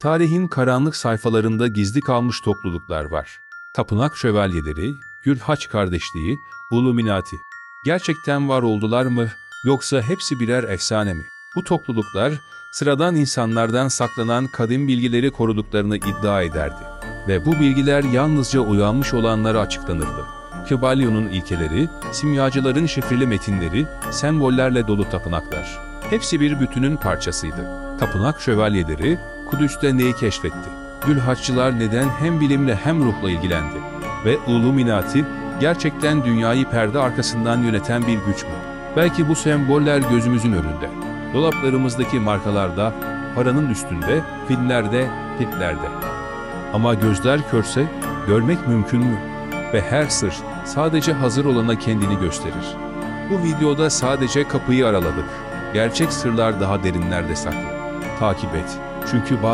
Tarihin karanlık sayfalarında gizli kalmış topluluklar var. Tapınak şövalyeleri, Gülhaç kardeşliği, Illuminati. Gerçekten var oldular mı yoksa hepsi birer efsane mi? Bu topluluklar sıradan insanlardan saklanan kadim bilgileri koruduklarını iddia ederdi. Ve bu bilgiler yalnızca uyanmış olanlara açıklanırdı. Kıbalyon'un ilkeleri, simyacıların şifreli metinleri, sembollerle dolu tapınaklar. Hepsi bir bütünün parçasıydı. Tapınak şövalyeleri Kudüs'te neyi keşfetti? Gülhaççılar neden hem bilimle hem ruhla ilgilendi? Ve Illuminati gerçekten dünyayı perde arkasından yöneten bir güç mü? Belki bu semboller gözümüzün önünde. Dolaplarımızdaki markalarda, paranın üstünde, filmlerde, hitlerde. Ama gözler körse görmek mümkün mü? Ve her sır sadece hazır olana kendini gösterir. Bu videoda sadece kapıyı araladık. Gerçek sırlar daha derinlerde saklı. Takip et. Çünkü bazı